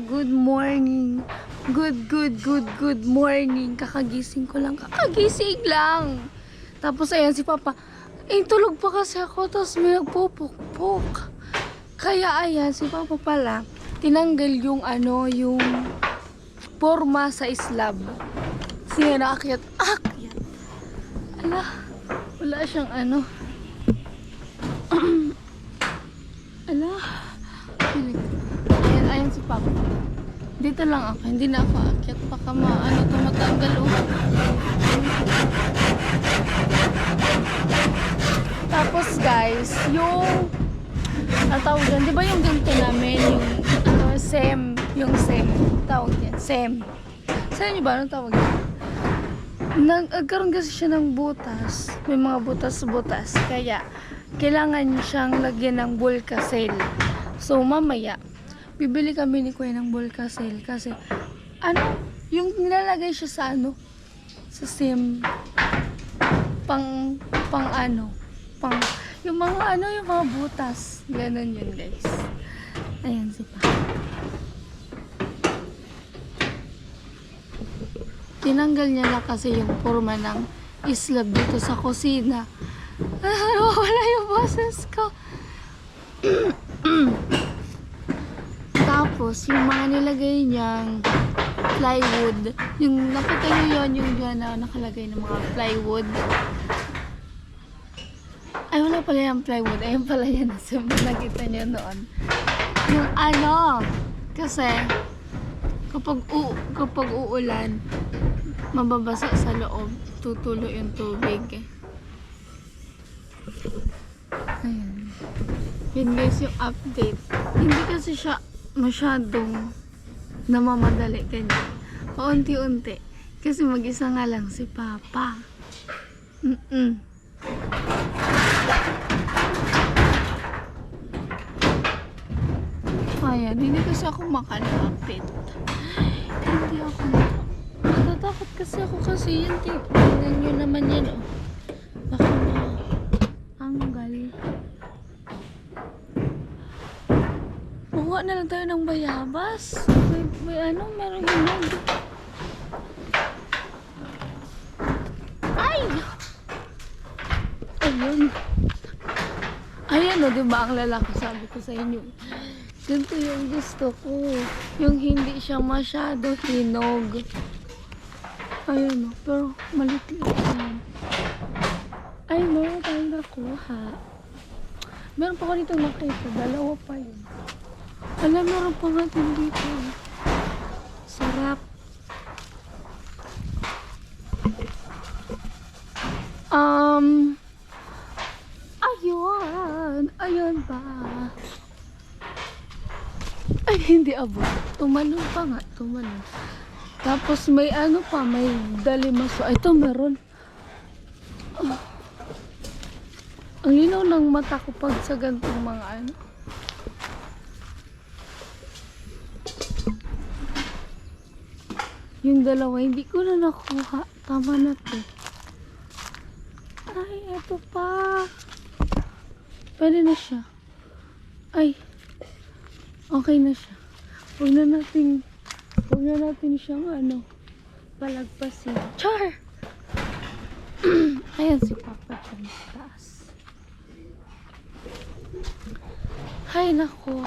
good morning. Good, good, good, good morning. Kakagising ko lang. Kakagising lang. Tapos ayan si Papa. Eh, tulog pa kasi ako. Tapos may nagpupukpok. Kaya ayan, si Papa pala, tinanggal yung ano, yung forma sa islab. Siya naakyat. Akyat. Ala, wala siyang ano. Ala. Pilig. Ayan, ayan si Papa. Dito lang ako. Hindi na ako aakyat. Baka ma, ano to, matanggal oh. Tapos guys, yung ang tawag di ba yung ganito namin, yung ano, SEM, yung SEM, tawag yan, SEM. Sa inyo ba, anong tawag yan? Nagkaroon kasi siya ng butas, may mga butas-butas, kaya kailangan siyang lagyan ng Bulkacel. So, mamaya, bibili kami ni Kuya ng Bulkacel kasi, ano, yung nilalagay siya sa ano, sa SEM, pang, pang ano, pang, yung mga ano, yung mga butas. Ganon yun, guys. Ayan si Pa. Tinanggal niya na kasi yung forma ng islab dito sa kusina. Ah, wala yung boses ko. Tapos, yung mga nilagay niyang plywood, yung nakita niyo yun, yung dyan na nakalagay ng mga plywood. Ay, wala pala yung plywood. Ayun pala yan. Sa nakita niyo noon. Yung ano, kasi, kapag, u kapag uulan, mababasa sa loob. Tutulo yung tubig. Ayan. Yun guys yung update. Hindi kasi siya masyadong namamadali ganyan. Paunti-unti. Kasi mag-isa nga lang si Papa. Mm-mm. Ayan, hindi kasi ako makalapit. Hindi ako natatakot kasi ako kasi ting- Tingnan nyo naman yan, oh. Baka maanggal. Buka na lang tayo ng bayabas. May, may ano, merong hinog. Ay! Ayun. Ayan o, di ba ang lalaki sabi ko sa inyo. Ganito yung gusto ko. Yung hindi siya masyado hinog. Ayun o, pero malit-lit lang. Ay, meron tayong nakuha. Meron pa ko dito nakita. Dalawa pa yun. Alam, meron pa natin dito. Sarap. Um, ayun. Ayun ba? Ay, hindi abot. Tumalon pa nga. Tumalon. Tapos may ano pa, may dalimaso. Ito meron. Ah. Ang linaw ng mata ko pag sa gantong mga ano. Yung dalawa, hindi ko na nakuha. Tama na to. Ay, eto pa. Pwede na siya. Ay. Okay na siya. Huwag na natin, huwag na natin siyang ano, palagpasin. Char! Ayan si Papa dyan sa taas. Hay nako.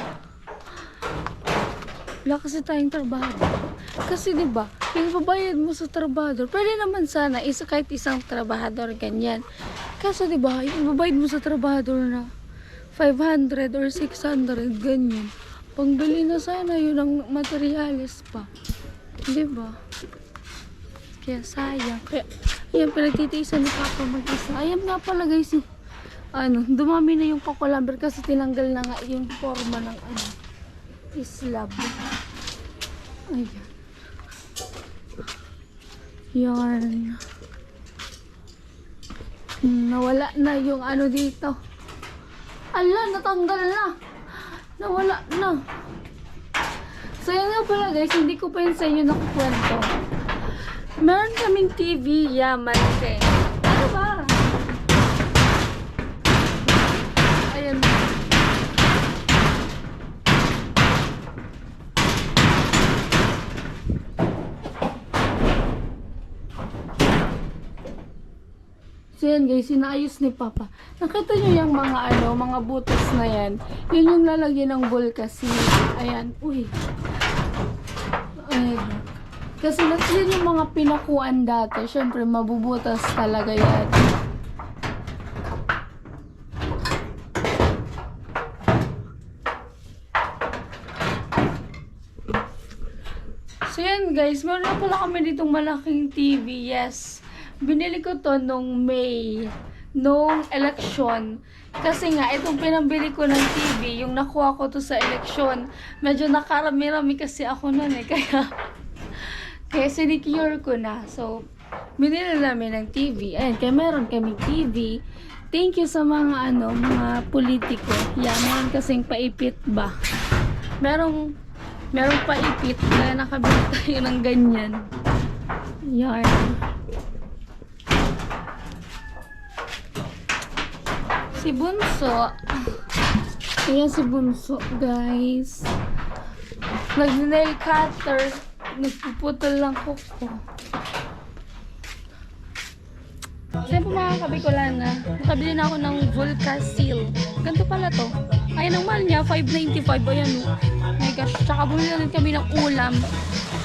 Wala kasi tayong trabaho. Kasi 'di ba, yung babayad mo sa trabahador, pwede naman sana isa kahit isang trabahador ganyan. Kaso 'di ba, yung babayad mo sa trabahador na 500 or 600 ganyan. Pangbili na sana yun ang materyales pa. 'Di ba? Kaya sayang. Kaya, ayan, pinagtitiisan ni Papa mag-isa. Ayan nga pala guys, yung, ano, dumami na yung pakulamber kasi tinanggal na nga yung forma ng ano, islab. Ayan. Yan. Hmm, Nawala na yung ano dito. Ala, natanggal na. Nawala na. So yun nga pala guys, hindi ko pa yun sa inyo nakukwento. Meron kaming TV, yeah, malaki. Ano ba? Ayan. So yan guys, sinaayos ni Papa. Nakita niyo yung mga ano, mga butas na yan. Yun yung lalagyan ng Volcasil. Ayan, uy. Ayan. Kasi yun yung mga pinakuan dati. Siyempre, mabubutas talaga yan. So yan guys, meron pala kami ditong malaking TV. Yes. Binili ko to nung May. Nung election. Kasi nga, itong pinambili ko ng TV, yung nakuha ko to sa election, medyo nakarami-rami kasi ako nun eh. Kaya, kaya sinicure ko na. So, binili namin ng TV. Ayan, kaya meron kami TV. Thank you sa mga ano, mga politiko. Yan, meron kasing paipit ba. Merong Merong paipit na nakabili tayo ng ganyan. Yan. Si Bunso. Ayan si Bunso, guys. Nag-nail cutter. Nagpuputol lang kuko. Siyempre mga kabikulan na, nakabili na ako ng Volca Seal. Ganito pala to. Ayan ang mahal niya, 5.95. Ayan oh. My gosh. Tsaka bumili na rin kami ng ulam.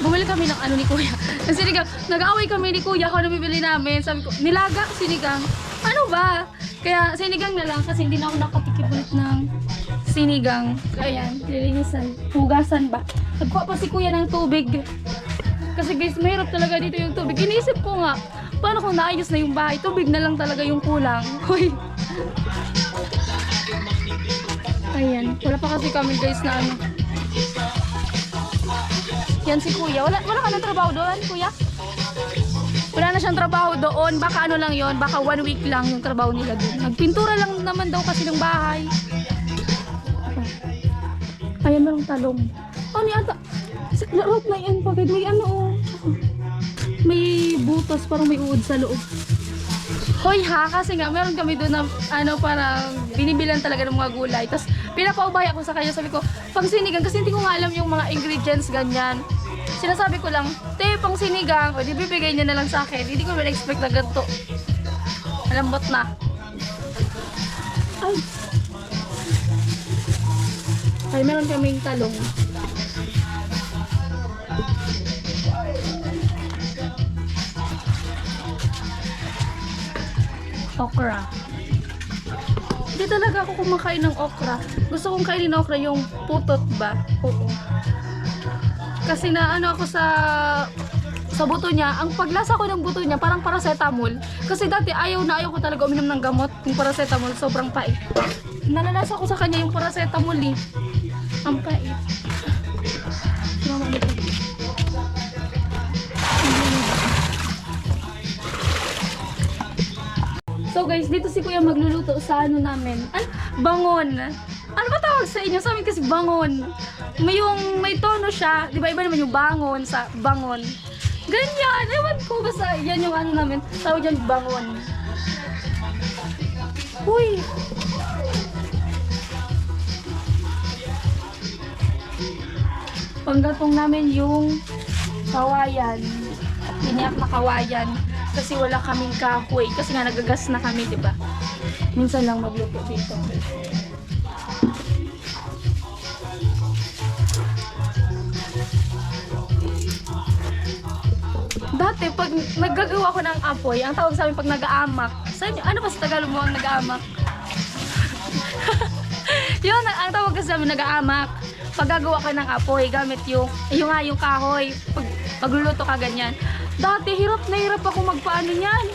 Bumili kami ng ano ni Kuya. Ng sinigang. Nag-away kami ni Kuya kung ano bibili namin. Sabi ko, nilaga sinigang. Ano ba? Kaya sinigang na lang kasi hindi na ako nakatikip ulit ng sinigang. Ayan, lilinisan. Hugasan ba? Nagkuha pa si Kuya ng tubig. Kasi guys, mahirap talaga dito yung tubig. Iniisip ko nga, paano kung naayos na yung bahay? Tubig na lang talaga yung kulang. Hoy. Ayan. Wala pa kasi kami guys na ano. Yan si kuya. Wala, wala ka ng trabaho doon, kuya? Wala na siyang trabaho doon. Baka ano lang yon Baka one week lang yung trabaho nila doon. Nagpintura lang naman daw kasi ng bahay. Ayan, merong talong. Oh, ni ata. Larot na yan. Pagod may ano oh. May butas. Parang may uod sa loob. Hoy ha, kasi nga meron kami doon na ano parang binibilan talaga ng mga gulay. Tapos pinapaubaya ko sa kanya, sabi ko, pang sinigang kasi hindi ko nga alam yung mga ingredients ganyan. Sinasabi ko lang, te, pang sinigang, o di bibigay niya na lang sa akin. Hindi ko na expect na ganito. Malambot na. Ay. Ay, meron kaming talong. okra. Hindi talaga ako kumakain ng okra. Gusto kong kainin ng okra yung putot ba? Oo. Kasi na ano ako sa sa buto niya, ang paglasa ko ng buto niya parang paracetamol. Kasi dati ayaw na ayaw ko talaga uminom ng gamot, yung paracetamol sobrang pait. Nalalasa ko sa kanya yung paracetamol eh. Ang pait. So guys, dito si Kuya magluluto sa ano namin. An bangon. Ano ba tawag sa inyo? Sa amin kasi bangon. May yung may tono siya. Di ba iba naman yung bangon sa bangon. Ganyan. Ewan ko basta yan yung ano namin. Tawag dyan bangon. Uy. Panggatong namin yung kawayan. Iniyak na kawayan. Kasi wala kaming kahoy. Kasi nga nagagas na kami, di ba? Minsan lang magluto dito. Dati, pag naggagawa ko ng apoy, ang tawag sa amin pag nag-aamak, sa inyo, ano ba sa Tagalog mo ang nag-aamak? yun, ang, tawag kasi sa amin nag-aamak. Pag gagawa ka ng apoy, gamit yung, yung nga yung kahoy, pag magluluto ka ganyan. Dati, hirap na hirap ako magpaano niyan.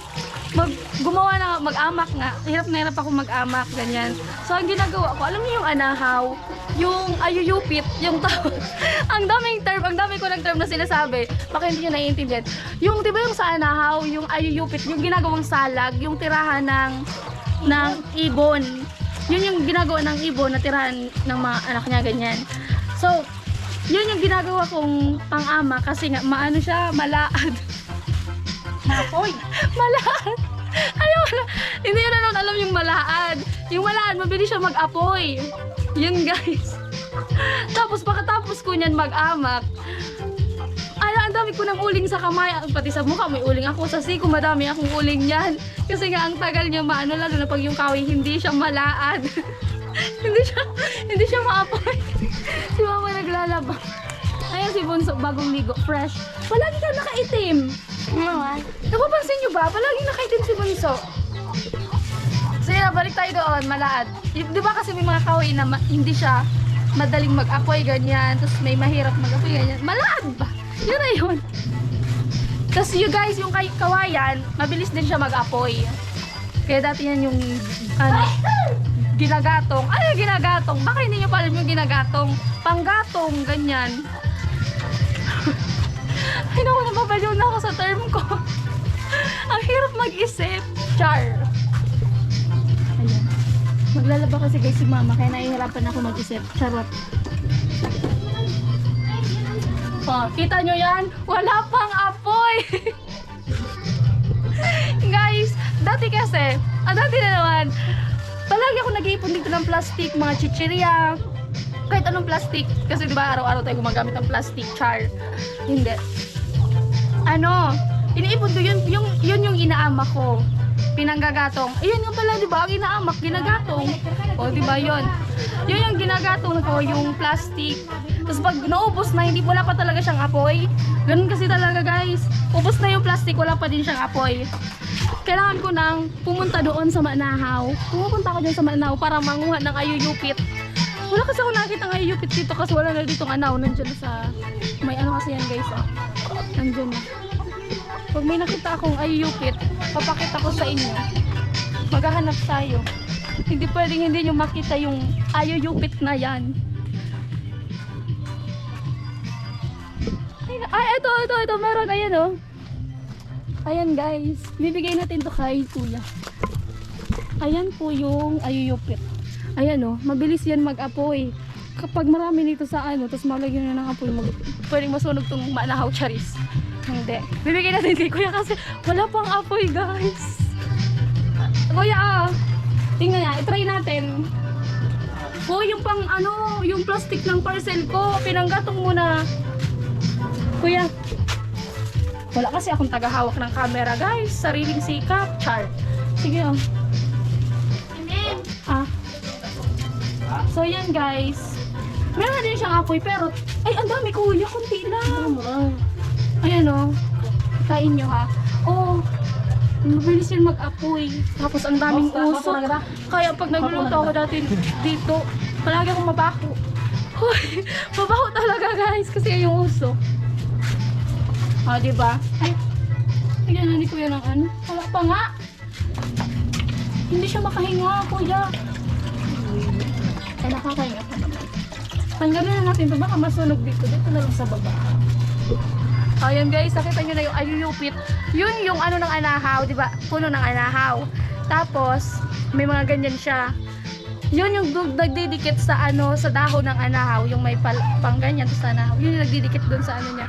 Mag, gumawa na, mag-amak nga. Hirap na hirap ako mag-amak, ganyan. So, ang ginagawa ko, alam niyo yung anahaw, yung ayuyupit, yung tawag. ang daming term, ang dami ko ng term na sinasabi. Baka hindi nyo naiintindihan. Yung, di ba yung sa anahaw, yung ayuyupit, yung ginagawang salag, yung tirahan ng, ng ibon. Yun yung ginagawa ng ibon na tirahan ng mga anak niya, ganyan. So, yun yung ginagawa kong pang-ama kasi nga maano siya, malaad. Nakoy. malaad. Ayaw, wala. Hindi na naman alam yung malaad. Yung malaad, mabilis siya mag-apoy. Yun guys. Tapos pagkatapos ko niyan mag-amak, ay, ang dami ko ng uling sa kamay. Pati sa mukha, may uling ako. Sa siko, madami akong uling yan. Kasi nga, ang tagal niya maano, lalo na pag yung kahoy, hindi siya malaad. hindi siya, hindi siya maapoy. si mama naglalaba. Ayan si Bunso, bagong ligo, fresh. Palagi ka nakaitim. Naman. Napapansin niyo ba? Palagi nakaitim si Bunso. So yun, balik tayo doon, malaad. Y- Di ba kasi may mga kahoy na ma- hindi siya madaling mag-apoy, ganyan. Tapos may mahirap mag-apoy, ganyan. Malaad ba? Yun na yun. Tapos you guys, yung kay kawayan, mabilis din siya mag-apoy. Kaya dati yan yung, ano, ginagatong. Ano yung ginagatong? Baka hindi nyo pa alam yung ginagatong. Panggatong, ganyan. Char. Ayan. Maglalaba kasi guys si mama, kaya nahihirapan ako mag-isip. Charot. Oh, kita nyo yan? Wala pang apoy! guys, dati kasi, ah, dati na naman, palagi ako nag-iipon dito ng plastic, mga chichirya, kahit anong plastic. Kasi di ba araw-araw tayo gumagamit ng plastic, char. Hindi. Ano, iniipon ko yun, yung, yun yung inaama ko. Pinanggagatong. Ayun nga pala, di ba? Ang inaamak, ginagatong. O, di ba yun? Yun yung ginagatong ko, yung plastic. Tapos pag naubos na, hindi wala pa talaga siyang apoy. Ganun kasi talaga guys. Ubos na yung plastic, wala pa din siyang apoy. Kailangan ko nang pumunta doon sa Manahaw. Pumupunta ako dyan sa Manahaw para manguha ng ayuyupit. Wala kasi ako nakita ng ayuyupit dito kasi wala na dito ng anaw. Nandiyan sa... May ano kasi yan guys ah. Nandiyan na. Pag may nakita akong ayuyupit, papakita ko sa inyo. Maghahanap tayo. Hindi pwedeng hindi nyo makita yung ayuyupit na yan. Ay, ay, ito, ito, ito, meron, ayan oh. Ayan guys, bibigay natin to kay kuya. Ayan po yung ayuyupit. Ayan oh, mabilis yan mag-apoy. Kapag marami nito sa ano, tapos malagyan na ng apoy, mag, pwedeng masunog tong manahaw charis. Hindi. Bibigay natin kay kuya kasi wala pang apoy guys. Kuya ah, tingnan nga, itry natin. Oh, yung pang ano, yung plastic ng parcel ko, pinanggatong muna. Kuya, wala kasi akong tagahawak ng camera, guys. Sariling sikap. Char. Sige, oh. Ah. So, yan, guys. Meron din siyang apoy, pero... Ay, ang dami, kuya. Kunti lang. Ayan, oh. Kain nyo, ha. Oh. Mabilis yun mag-apoy. Tapos, ang daming usok. Kaya pag nagluluto ako dati dito, palagi akong mabaho. Hoy, mabaho talaga, guys. Kasi yung usok. Ah, di ba? Ay, bigyan na ni Kuya ng ano. Wala pa nga. Hindi siya makahinga, Kuya. Ay, nakakahinga pa naman. Tanggalin na natin ito. Baka masunog dito. Dito na lang sa baba. Ayan guys, nakita nyo na yung ayuyupit. Yun yung ano ng anahaw, di ba? Puno ng anahaw. Tapos, may mga ganyan siya. Yun yung nagdidikit sa ano, sa dahon ng anahaw. Yung may pal pang ganyan sa anahaw. Yun yung nagdidikit dun sa ano niya.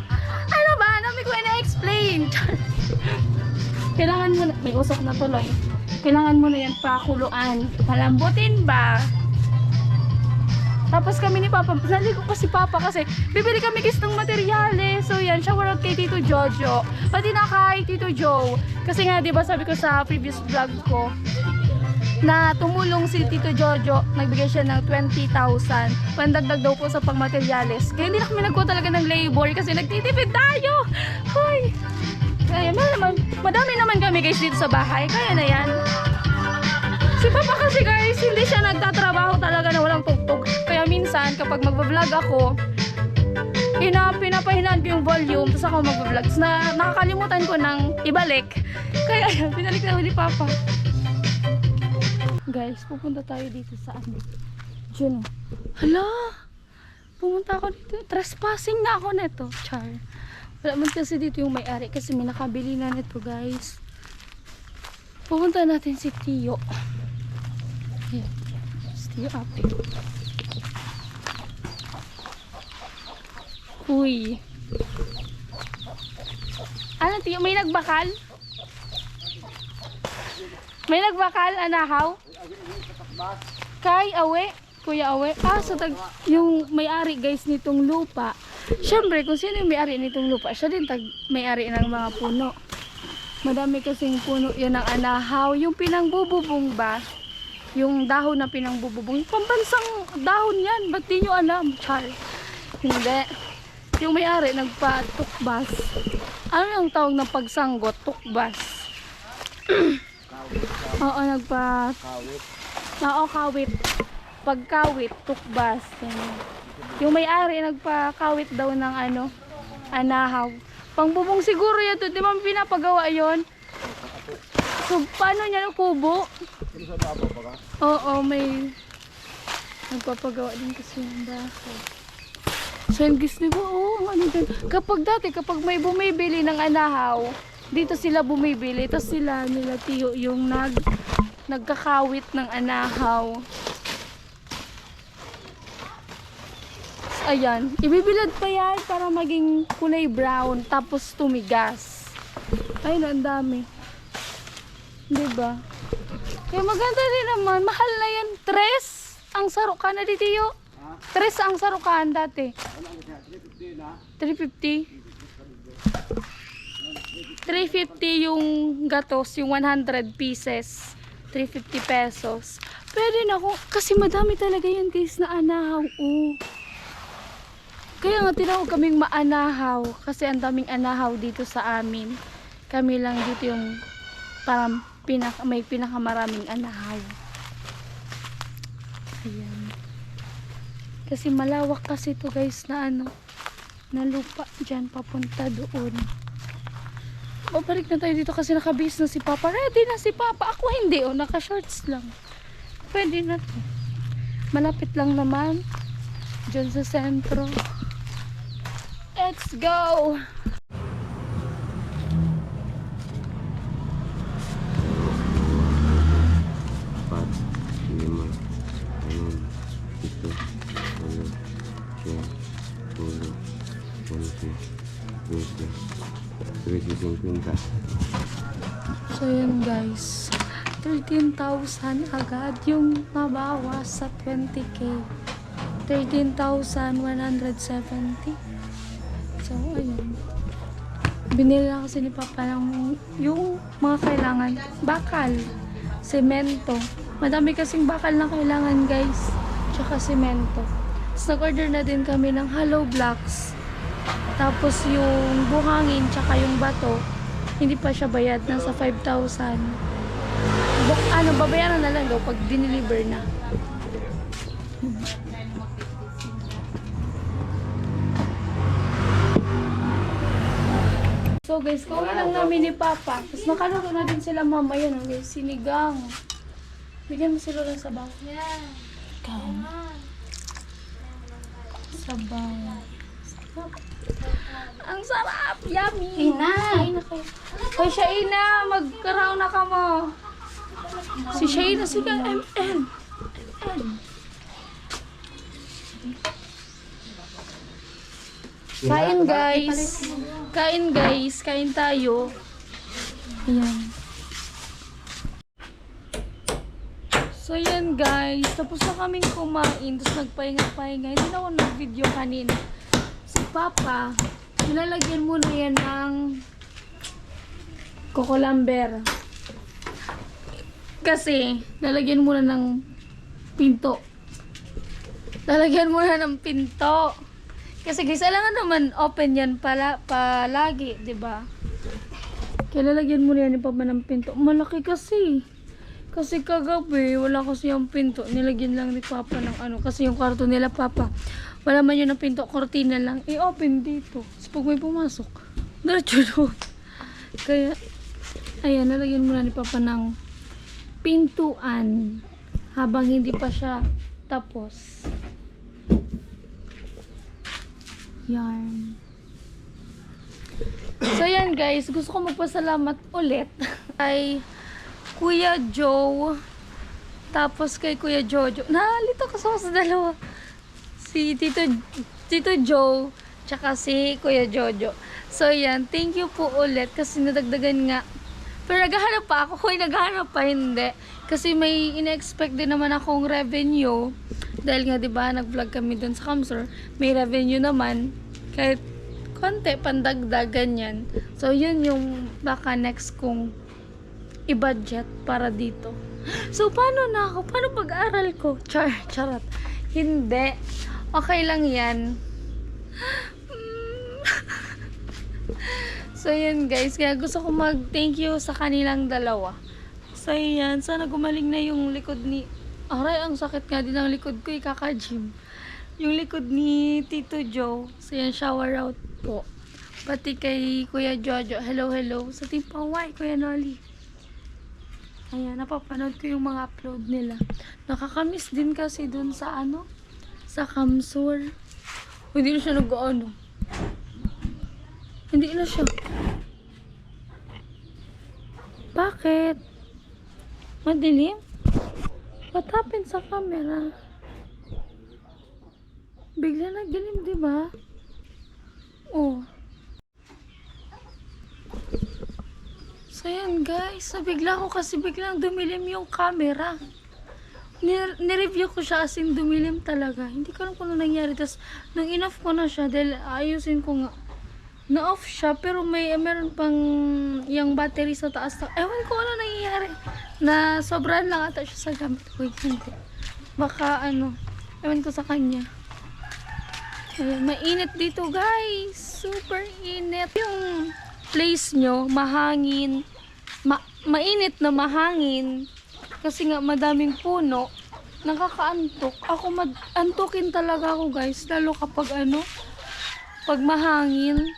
Ano ba? Nami ko na-explain. Kailangan mo na, may usok na tuloy. Kailangan mo na yan pakuluan. Palambutin ba? Tapos kami ni Papa, naligo ko si Papa kasi bibili kami guys ng materyales. So yan, shower out kay Tito Jojo. Pati na kay Tito Joe. Kasi nga, di ba sabi ko sa previous vlog ko, na tumulong si Tito Jojo, nagbigay siya ng 20,000. Pandagdag daw po sa pangmateryales. Kaya hindi na kami nagkuha talaga ng labor kasi nagtitipid tayo. Hoy! Kaya na naman, madami naman kami guys dito sa bahay. Kaya na yan. Si Papa kasi guys, hindi siya nagtatrabaho talaga na walang tugtog. Kaya minsan, kapag magbablog ako, ina, pinapahinaan ko yung volume, tapos ako magbablog. Tapos na, nakakalimutan ko ng ibalik. Kaya yan, pinalik na ni Papa. Guys, pupunta tayo dito sa ano. Diyan. Hala! Pumunta ako dito. Trespassing na ako neto. Char. Wala man kasi dito yung may-ari kasi may nakabili na nito guys. Pupunta natin si Tio. Si Tio ate. Uy. Ano Tio? May nagbakal? May nagbakal, anahaw? Kay Awe? Kuya Awe? Ah, so tag, yung may-ari guys nitong lupa, Siyempre, kung sino yung may-ari nitong lupa, siya din tag may-ari ng mga puno. Madami kasing puno yan ng anahaw. Yung pinangbububong ba, yung dahon na pinangbububong, pambansang dahon yan. Ba't di nyo alam, Char? Hindi. Yung may-ari nagpa-tukbas. Ano yung tawag ng pagsanggot? Tukbas. Oo, nagpa... Oo, kawit. Pagkawit, tukbas. Yan. Yung may-ari nagpa-kawit daw ng ano, anahaw. Pangbubong siguro yan to. Di ba pinapagawa yon? So, paano niya ng kubo? Oo, may nagpapagawa din kasi yung dahon. So, yung ko, oo, ano din. Kapag dati, kapag may bumibili ng anahaw, dito sila bumibili. Tapos sila, nila tiyo, yung nag, nagkakawit ng anahaw. Ayan, ibibilad pa yan para maging kulay brown, tapos tumigas. Ay, ang dami. 'Di ba? Kaya maganda rin naman. Mahal na yan. Tres ang sarukan na dito yo. Tres ang sarukan dati. 350. 350 yung gatos, yung 100 pieces. 350 pesos. Pwede na ako. Kasi madami talaga yan guys na anahaw. Oh. Kaya nga tinawag kaming maanahaw. Kasi ang daming anahaw dito sa amin. Kami lang dito yung parang pinaka, may pinakamaraming anahaw. Ayan. Kasi malawak kasi to guys na ano, na lupa dyan papunta doon. Babalik na tayo dito kasi nakabis na si Papa. Ready na si Papa. Ako hindi oh, naka-shorts lang. Pwede na to. Malapit lang naman. Diyan sa sentro. Let's go! Guys, 13,000 agad yung mabawas sa 20k. 13,170. So ayun. Binili lang kasi ni Papa ng yung mga kailangan. Bakal, semento. Madami kasing bakal na kailangan guys. Tsaka semento. Tapos nag-order na din kami ng hollow blocks. Tapos yung buhangin tsaka yung bato, hindi pa siya bayad. Nasa 5,000. Bu- ano, babayaran na lang daw pag dineliver na. So guys, kuha lang namin ni Papa. Tapos nakalaro na din sila mamaya ng guys, sinigang. Bigyan mo sila ng sabaw. Yeah. Ikaw. Sabaw. Sarap. Ang sarap! Yummy! Ina! Hoy, Shaina! Magkaraw na ka mo. Si Shaina, sige, MN. MN. Kain guys. Kain guys. Kain tayo. Ayan. So yan guys, tapos na kaming kumain, tapos nagpahinga-pahinga. Hindi na ako nag-video kanina. Si Papa, nilalagyan muna yan ng kokolamber. Kasi, lalagyan muna ng pinto. Lalagyan muna ng pinto. Kasi guys, alam nga naman, open yan pala, palagi, ba? Kaya lalagyan muna yan ni Papa ng pinto. Malaki kasi. Kasi kagabi, wala kasi yung pinto. Nilagyan lang ni Papa ng ano. Kasi yung kwarto nila, Papa, wala man yun ng pinto. Kortina lang. I-open dito. Tapos pag may pumasok, diretso doon. Kaya, ayan, nalagyan muna ni Papa ng pintuan. Habang hindi pa siya tapos. Yan. So yan guys, gusto ko magpasalamat ulit kay Kuya Joe tapos kay Kuya Jojo. Nalito kasama sa dalawa. Si Tito Tito Joe tsaka si Kuya Jojo. So yan, thank you po ulit kasi nadagdagan nga. Pero naghahanap pa ako, hoy naghahanap pa hindi. Kasi may ina-expect din naman akong revenue. Dahil nga 'di ba, nag-vlog kami doon sa Kamsur, may revenue naman. Kahit konti, pandagdag, ganyan. So, yun yung baka next kong i-budget para dito. So, paano na ako? Paano pag-aral ko? Char, charot. Hindi. Okay lang yan. so, yun guys. Kaya gusto ko mag-thank you sa kanilang dalawa. So, yan. Sana gumaling na yung likod ni... Aray, ang sakit nga din ng likod ko. Ikaka-gym. Yung likod ni Tito Joe. So, yan. Shower out po. Pati kay Kuya Jojo. Hello, hello. Sa Team Pawai, Kuya Nolly. Ayan, napapanood ko yung mga upload nila. Nakakamiss din kasi dun sa ano, sa Kamsur. Hindi na siya nag-ano. Hindi na siya. Bakit? Madilim? What happened sa camera? Bigla nagdilim, di ba? Oh. So yan guys, so bigla ko kasi biglang dumilim yung camera. Ni- Nireview ko siya as in dumilim talaga. Hindi ko alam kung ano nangyari. Tapos, nang in-off ko na siya, dahil ayusin ko nga. Na-off siya, pero may meron pang yung battery sa taas. Ewan ko ano nangyayari. Na sobrang lang ata siya sa gamit ko. Hindi. Baka ano, ewan ko sa kanya. Ayan, mainit dito guys. Super init. Yung place nyo, mahangin. Ma mainit na mahangin. Kasi nga madaming puno. Nakakaantok. Ako mag-antukin talaga ako guys. Lalo kapag ano, pag mahangin,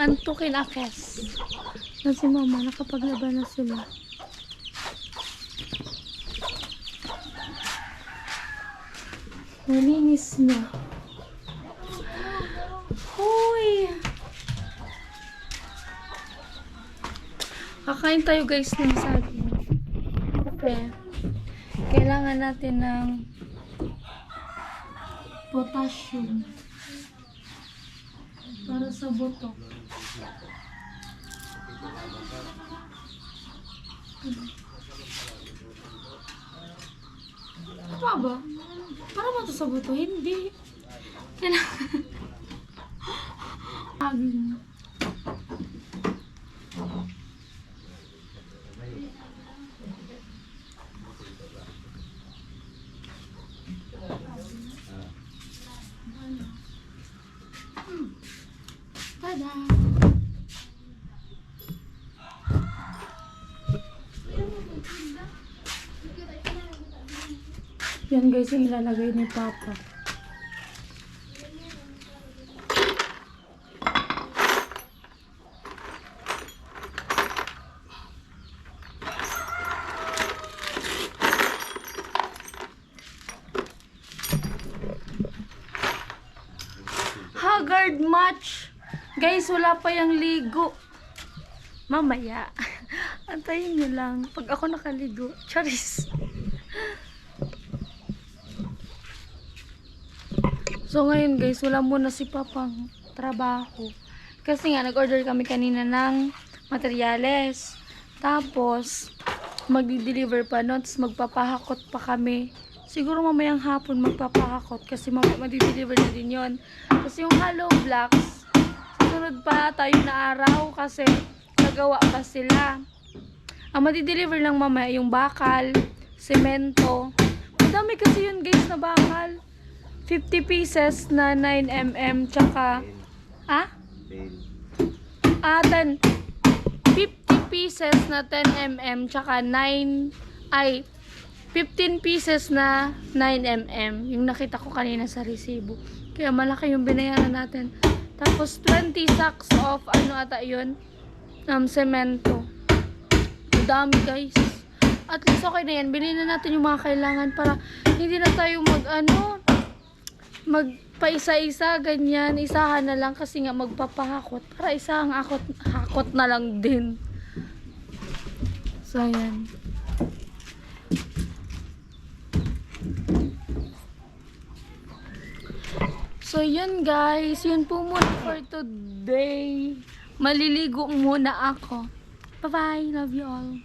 antukin akes. Na si mama, nakapaglaban na sila. Malinis na. Hoy! Kakain tayo guys ng saging. Kasi, kailangan natin ng potassium para sa buto. Tama ba? Para ba ito sa buto? Hindi. Kailangan. Tada! Yan guys yung ilalagay ni Papa. Guys, wala pa yung ligo. Mamaya. Antayin nyo lang. Pag ako nakaligo. Charis. So ngayon guys, wala muna si Papang trabaho. Kasi nga, nag-order kami kanina ng materyales. Tapos, magdi-deliver pa nun. Tapos magpapahakot pa kami. Siguro mamayang hapon magpapahakot. Kasi mamaya magdi-deliver na din yon. Kasi yung hollow blocks, susunod pa tayo na araw kasi nagawa pa sila. Ang madi-deliver lang mamaya yung bakal, semento. Madami kasi yun guys na bakal. 50 pieces na 9mm tsaka ah? Ah, 10 50 pieces na 10mm tsaka 9 ay 15 pieces na 9mm yung nakita ko kanina sa resibo. Kaya malaki yung binayaran natin. Tapos 20 sacks of ano ata yun? Um, semento. Dami guys. At least okay na yan. Bilhin na natin yung mga kailangan para hindi na tayo mag ano magpaisa-isa ganyan. Isahan na lang kasi nga magpapahakot. Para isahang akot, hakot na lang din. So yan. So, yun guys. Yun po muna for today. Maliligo muna ako. Bye-bye. Love you all.